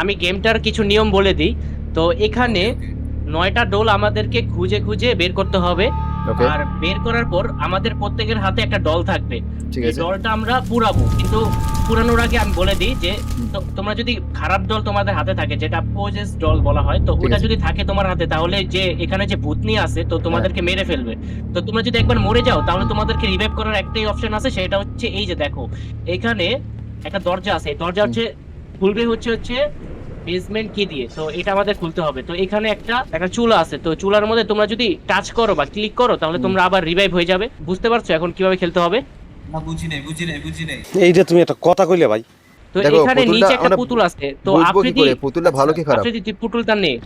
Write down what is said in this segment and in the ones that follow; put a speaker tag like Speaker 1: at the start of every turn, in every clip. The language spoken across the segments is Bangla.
Speaker 1: আমি গেমটার কিছু নিয়ম বলে দিই। তো এখানে নয়টা ডোল আমাদেরকে খুঁজে খুঁজে বের করতে হবে। আর বের করার পর আমাদের প্রত্যেকের হাতে একটা ডল থাকবে। এই ডলটা আমরা পুরাবো। কিন্তু পুরানোর আগে আমি বলে দিই যে তোমরা যদি খারাপ ডল তোমাদের হাতে থাকে যেটা পোজেস ডল বলা হয় তো ওটা যদি থাকে তোমার হাতে তাহলে যে এখানে যে ভূতনি আছে তো তোমাদেরকে মেরে ফেলবে। তো তোমরা যদি একবার মরে যাও তাহলে তোমাদেরকে রিভাইভ করার একটাই অপশন আছে সেটা হচ্ছে এই যে দেখো এখানে একটা দরজা আছে। দরজা হচ্ছে খুলবে হচ্ছে হচ্ছে বেসমেন্ট কি দিয়ে। তো এটা আমাদের খুলতে হবে। তো এখানে একটা একটা চুলা আছে। তো চুলার মধ্যে তোমরা যদি টাচ করো বা ক্লিক করো তাহলে তোমরা আবার রিভাইভ হয়ে যাবে। বুঝতে পারছ এখন কীভাবে খেলতে হবে?
Speaker 2: না বুঝি নাই বুঝি নাই বুঝি নাই।
Speaker 3: এইটা তুমি একটা কথা কইলে ভাই।
Speaker 1: তো এখানে নিচে একটা পুতুল আছে। তো
Speaker 4: বুঝব কি পুতুলটা ভালো কি খারাপ?
Speaker 1: আফ্রিদি তুই পুতুলটা নে।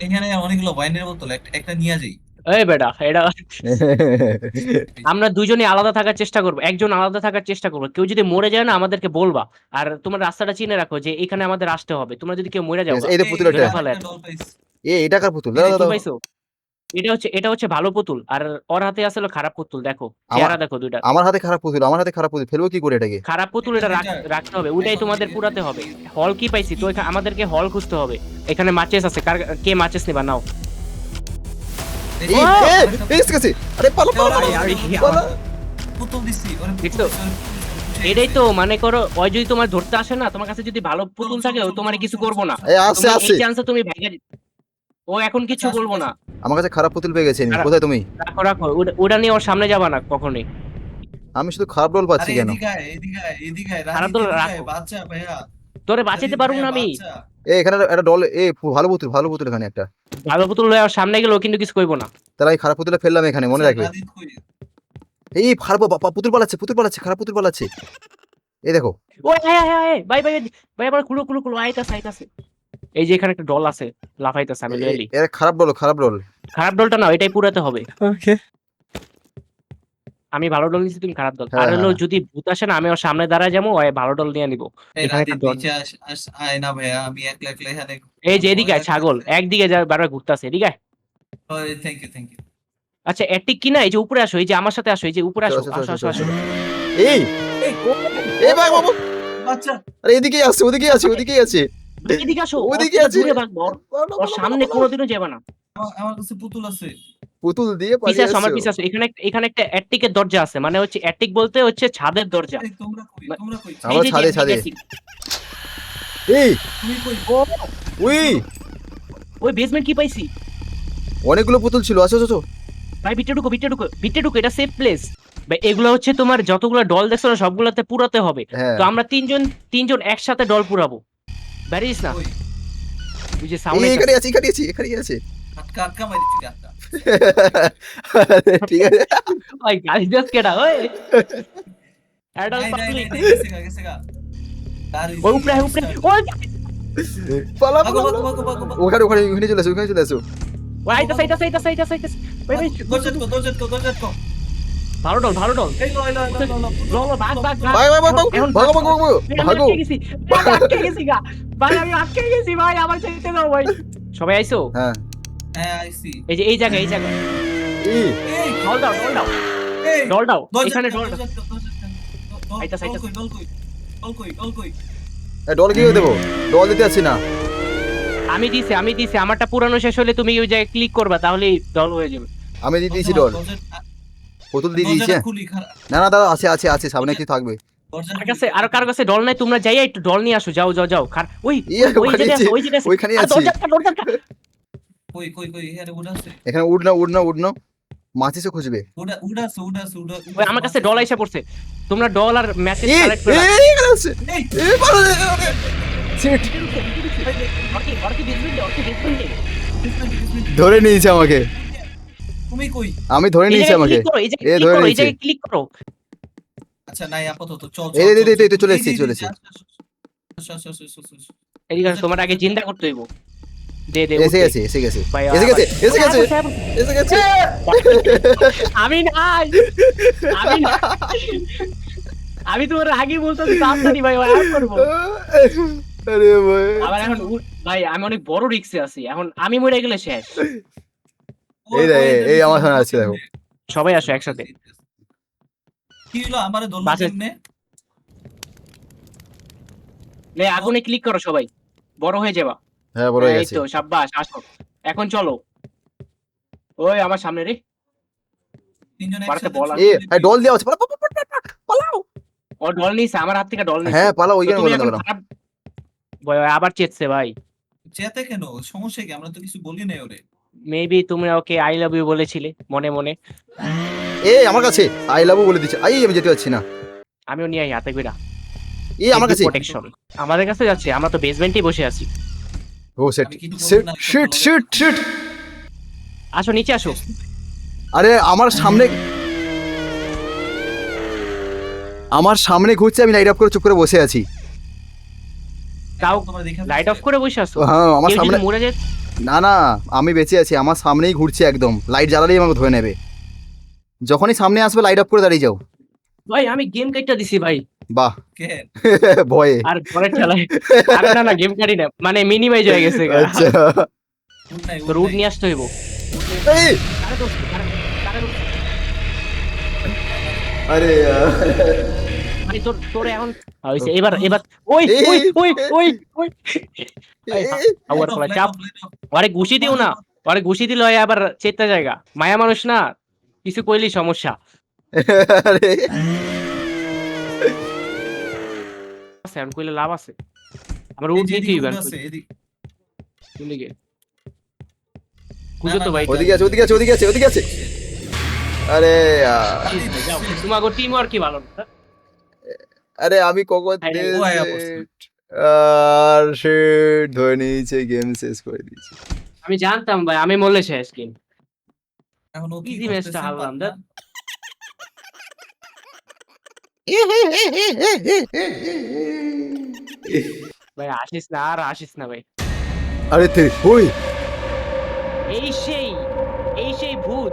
Speaker 2: এখানে অনেকগুলো ওয়াইনের বোতল একটা- একটা নিয়ে যাই।
Speaker 1: এই বেটা এটা আমরা দুজনে আলাদা থাকার চেষ্টা করব একজন আলাদা থাকার চেষ্টা করব। কেউ যদি মরে যায় না আমাদেরকে বলবা। আর তোমার রাস্তাটা চিনে রাখো যে এখানে আমাদের আসতে হবে। তোমরা যদি কেউ মরে যাও
Speaker 4: পুতুল এটা। এ কার পুতুল?
Speaker 1: এটা হচ্ছে এটা হচ্ছে ভালো পুতুল। আর ওর হাতে আসলে খারাপ পুতুল দেখো। চেহারা দেখো দুইটা।
Speaker 4: আমার হাতে খারাপ পুতুল আমার হাতে খারাপ পুতুল। ফেলব কি করে এটাকে?
Speaker 1: খারাপ পুতুল এটা রাখতে হবে ওটাই তোমাদের পুরাতে হবে। হল কি পাইছি? তো আমাদেরকে হল খুঁজতে হবে। এখানে মাচেস আছে। কার কে মাচেস নেবা? নাও। এটাই তো মানে করো ওই যদি তোমার ধরতে আসে না তোমার কাছে যদি ভালো পুতুল থাকে ও তোমার কিছু করব না।
Speaker 4: এই
Speaker 1: চান্সে তুমি ও এখন কিছু বলব না।
Speaker 4: আমার কাছে খারাপ পুতুল পেয়ে গেছে। কোথায় তুমি?
Speaker 1: রাখো রাখো ওটা- ওটা নিয়ে ওর সামনে যাবা না কখনোই।
Speaker 4: আমি শুধু খারাপ রোল পাচ্ছি কেন?
Speaker 1: খারাপ রাখো। তোরে বাঁচাতে পারব না আমি।
Speaker 4: এই এখানে একটা ডল এ ভালো পুতুল ভালো পুতুল এখানে একটা।
Speaker 1: ভালো পুতুল লয়ে সামনে গেলে কিন্তু কিছু কইবো না।
Speaker 4: তারা এই খারাপ পুতুলে ফেললাম এখানে মনে রাখবে। এই খারাপ পুতুল পালাচ্ছে পুতুল পালাচ্ছে খারাপ পুতুল পালাচ্ছে। এই দেখো।
Speaker 1: ও হ্যাঁ হ্যাঁ হ্যাঁ বাই বাই বাই আবার কুলো কুলো কুলো আইতাছে আইতাছে। এই যে এখানে একটা ডল আছে লাফাইতাছে আমি।
Speaker 4: এর খারাপ ডল খারাপ ডল
Speaker 1: খারাপ ডলটা না এটাই পুরাতে হবে।
Speaker 3: ওকে
Speaker 1: আমি ভালো ডল নিছি তুমি খারাপ ডল।
Speaker 4: হ্যাঁ,
Speaker 1: আর হলো
Speaker 4: হ্যাঁ।
Speaker 1: যদি ভূত আসে না আমি ওর সামনে দাঁড়ায় যাব ওই ভালো ডল নিয়ে নিবো।
Speaker 2: এই আস- আস-
Speaker 1: যে এদিকে ছাগল। একদিকে যা বারবার ঘুরতাছে এদিকে. আচ্ছা এটিক কি না এই যে উপরে আসো এই যে আমার সাথে আসো এই যে উপরে আসো আসো আসো আসো।
Speaker 4: এই!
Speaker 2: এই,
Speaker 4: এই ভাই বাবু!
Speaker 2: বাচ্চা,
Speaker 4: আরে এদিকেই আছে ওদিকেই আছে ওদিকেই আছে।
Speaker 1: এদিকে আসো
Speaker 4: ওদিকে আছে।
Speaker 1: ভাগবো ওর- সামনে কোনোদিনও যাবে না।
Speaker 2: আমার কাছে পুতুল আছে।
Speaker 4: পুতুল দিয়ে
Speaker 1: আসো আমার আসো এখানে এখানে একটা অ্যাটিকের দরজা আছে। মানে হচ্ছে অ্যাটিক বলতে হচ্ছে ছাদের দরজা।
Speaker 2: তোমরা কই তোমরা কই?
Speaker 1: এই
Speaker 4: আমরা ছাদে, ছাদে। এই!
Speaker 2: তুমি কই?
Speaker 1: ও
Speaker 4: উই!
Speaker 1: ওই বেসমেন্ট কি পাইছি?
Speaker 4: অনেকগুলো পুতুল ছিল আসো আসো
Speaker 1: ভাই ভিটে ঢুকো ভিটে ঢুকো। ভিটে ঢুকো এটা সেফ প্লেস ভাই এগুলো হচ্ছে তোমার যতগুলো ডল দেখছ না সবগুলোতে পুরাতে হবে।
Speaker 4: হ্যাঁ।
Speaker 1: তো আমরা তিনজন তিনজন একসাথে ডল পুরাবো। না? যে সাউন্ড
Speaker 4: এখানে আছে এখানে আছে এখানে আছে।
Speaker 2: আটকা আটকা মারিছি আটকা
Speaker 4: ঠিক আছে।
Speaker 1: ভাই গালি দাস কেডা ওই অ্যাডাল্ট পাবলিক ওই উপরে উপরে ওই
Speaker 4: পালা পালা। ওখানে ওখানে ওখানে চলে আসো ওখানে চলে আসো।
Speaker 1: ওই আইতাছে আইতাছে আইতাছে আইতাছে আইতাছে ভাই ভাই। ভালো ডল ভালো ডল ভাগ, ভাগ, ভাগ।
Speaker 4: ভাগো। ভাগো
Speaker 1: আটকে গেছি গা। ভাই আমি আটকে গেছি ভাই আমার দাও ভাই। সবাই আইছো
Speaker 4: হ্যাঁ।
Speaker 2: হ্যাঁ।
Speaker 1: এই যে এই জায়গায় এই জায়গায়
Speaker 4: এই
Speaker 1: ডল দাও ডল দাও
Speaker 2: এই,
Speaker 1: ডল দাও এখানে ডল দাও
Speaker 2: দরজা আটকো। ডল-
Speaker 1: আইতাছে,
Speaker 2: ডল
Speaker 1: আইতাছে।
Speaker 2: কই, ডল কই? ডল কই, ডল
Speaker 4: কি দেবো ডল দিতে আসছি না
Speaker 1: আমি দিছি আমি দিছি আমারটা পুরানো শেষ হলে তুমি ওই জায়গায় ক্লিক করবা তাহলেই ডল হয়ে যাবে
Speaker 4: আমি দিয়ে দিয়েছি ডল পুতুল দিয়ে দিয়েছি হ্যাঁ? না না দাদা আছে আছে আছে সামনে কি থাকবে
Speaker 2: খুলি।
Speaker 1: কাছে আর কার কাছে ডল নাই তোমরা যাইয়া একটু ডল নিয়ে আসো যাও যাও যাও খার ওই ওই জায়গায় আছে,
Speaker 4: আছে,
Speaker 1: ওই জায়গায় আছে।
Speaker 2: কই, কই, কই, এখানে উড়ে আছে।
Speaker 4: এখানে উড না উড না উড না খুঁজবে
Speaker 2: উড়ে- উড়ে আছে, উড়ে আছে, উড়ে- উড়ে
Speaker 1: ওই আমার কাছে ডল। আইসা পড়ছে তোমরা ডল আর মেসেজ
Speaker 4: এই
Speaker 1: কালেক্ট করে
Speaker 4: এই এখানে আছে
Speaker 2: এই,
Speaker 4: এই পালা ধরে নিয়েছে আমাকে
Speaker 2: তুমি কই
Speaker 4: আমি ধরে নিয়েছি আমাকে এ ধরে
Speaker 1: এই
Speaker 4: নিয়েছে।
Speaker 1: ক্লিক করো
Speaker 2: আচ্ছা নাই আপাতত চল
Speaker 4: এই, এই, এই, এই,
Speaker 2: চলে
Speaker 4: এসেছি, চলে এসেছি।
Speaker 1: তোমার আগে জিন্দা করতে হইব আমি নাই। আমি তোমার আগে বলতেছি তাড়াতাড়ি ভাই ভাই আর করব।
Speaker 4: আরে ভাই।
Speaker 1: আবার এখন ভাই আমি অনেক বড় রিক্সে আছি। এখন আমি মরে গেলে শেষ।
Speaker 4: এই দেখ, এই- এই আমার সামনে আছে, দেখো।
Speaker 1: সবাই আসো একসাথে।
Speaker 2: কি হলো? আমারে ধরলো কেমনে?
Speaker 1: লে আগুনে ক্লিক করো সবাই। বড় হয়ে যাবা।
Speaker 4: হ্যাঁ বড় হয়ে গেছে।
Speaker 1: এই তো সাব্বাস আসো। এখন চলো। ওই আমার সামনে রে।
Speaker 2: তিনজন
Speaker 1: বল
Speaker 4: এ হ্যাঁ ডল দেওয়া আছে। পালা, পালা, পালা, পালা, পালাও।
Speaker 1: ও ডল নিছে আমার হাত থেকে ডল নিছে।
Speaker 4: হ্যাঁ পালা
Speaker 1: তো
Speaker 4: ওইখানে
Speaker 1: তুমি
Speaker 4: বলে দাও
Speaker 1: ভাই, আবার চেতছে ভাই।
Speaker 2: চেতে কেন? সমস্যা কি? আমরা তো কিছু বলি নাই ওরে।
Speaker 1: মেবি তুমি ওকে আই লাভ ইউ বলেছিলে মনে মনে।
Speaker 4: এ আমার কাছে আই লাভ বলে দিচ্ছে। আই আমি যেতে পারছি না।
Speaker 1: আমিও নিয়ে আই হাতে কইরা।
Speaker 4: এই আমার কাছে।
Speaker 1: প্রোটেকশন আমাদের কাছে যাচ্ছে আমরা তো বেসমেন্টেই বসে আছি।
Speaker 4: ও set shit shit shit shit
Speaker 1: আসো নিচে আসো।
Speaker 4: আরে আমার সামনে আমার সামনে ঘুরছে আমি লাইট অফ করে চুপ করে বসে আছি।
Speaker 1: তাও লাইট অফ করে বসে আছো
Speaker 4: হ্যাঁ আমার সামনে
Speaker 1: মরে যায়
Speaker 4: না না আমি বেঁচে আছি আমার সামনেই ঘুরছে একদম। লাইট জ্বালালেই আমাকে ধরে নেবে। যখনই সামনে আসবে লাইট অফ করে দাঁড়িয়ে যাও।
Speaker 1: ভাই আমি গেম কাইটা দিছি ভাই।
Speaker 4: বাহ। ভয়ে।
Speaker 1: আর চালাই আরে না না গেম কাটি না। মানে মিনিমাইজ হয়ে গেছে
Speaker 4: আচ্ছা।
Speaker 1: তো রুট নিয়ে আসতে হইব।
Speaker 4: এই? আরে
Speaker 1: ভাই তোর তোর এখন হইছে এবার এবার ওই ওই ওই ওই ওই। আবার পড়া চাপ। আরে ঘুষি দিও না। আরে ঘুষি দিলে আবার চেতা জায়গা। মায়া মানুষ না কিছু কইলি সমস্যা।
Speaker 4: আরে।
Speaker 1: আমি কইলে লাভ আছে। আমার
Speaker 2: এই
Speaker 1: রুট
Speaker 2: যে
Speaker 1: নিতে
Speaker 2: এদিকে
Speaker 1: হইবে
Speaker 2: উঠ আছে, এদিকে।
Speaker 1: কোনদিকে খুঁজো
Speaker 2: না,
Speaker 1: তো ভাই
Speaker 4: ওদিকে আছে ওদিকে আছে ওদিকে আছে ওদিকে আছে। আরে আহ,
Speaker 1: টিম আর কি ভালো না
Speaker 4: আরে আমি কখন
Speaker 1: আরে,
Speaker 2: ও আয়া পড়ছে।
Speaker 4: আর শিট ধরে নিয়েছে গেম শেষ করে দিয়েছে।
Speaker 1: আমি জানতাম ভাই আমি মরলে শেষ গেম
Speaker 2: এখন ও কি
Speaker 1: Easy match টা
Speaker 2: করতেছে
Speaker 1: হারলাম,
Speaker 2: বান্দা?
Speaker 1: ভাই আসিস না আর আসিস না ভাই।
Speaker 4: আরে তুই ওই
Speaker 1: এই সেই এই সেই ভূত।